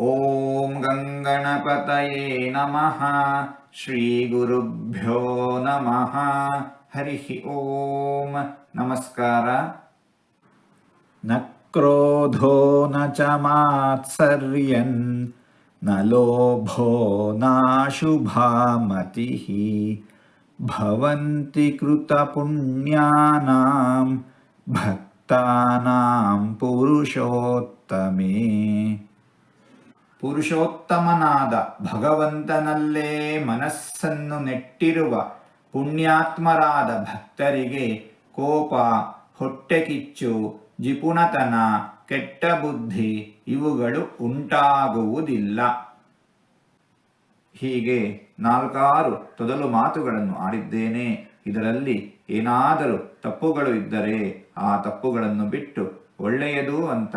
ॐ गङ्गणपतये नमः श्रीगुरुभ्यो नमः। हरिः ॐ नमस्कार। न क्रोधो न च मात्सर्यन् न लोभो नाशुभामतिः भवन्ति कृतपुण्यानां भक्तानां पुरुषोत्तमे। ಪುರುಷೋತ್ತಮನಾದ ಭಗವಂತನಲ್ಲೇ ಮನಸ್ಸನ್ನು ನೆಟ್ಟಿರುವ ಪುಣ್ಯಾತ್ಮರಾದ ಭಕ್ತರಿಗೆ ಕೋಪ, ಹೊಟ್ಟೆಕಿಚ್ಚು, ಜಿಪುಣತನ ಕೆಟ್ಟ ಬುದ್ಧಿ ಇವುಗಳು ಉಂಟಾಗುವುದಿಲ್ಲ. ಹೀಗೆ ನಾಲ್ಕಾರು ತೊದಲು ಮಾತುಗಳನ್ನು ಆಡಿದ್ದೇನೆ. ಇದರಲ್ಲಿ ಏನಾದರೂ ತಪ್ಪುಗಳು ಇದ್ದರೆ ಆ ತಪ್ಪುಗಳನ್ನು ಬಿಟ್ಟು ಒಳ್ಳೆಯದು ಅಂತ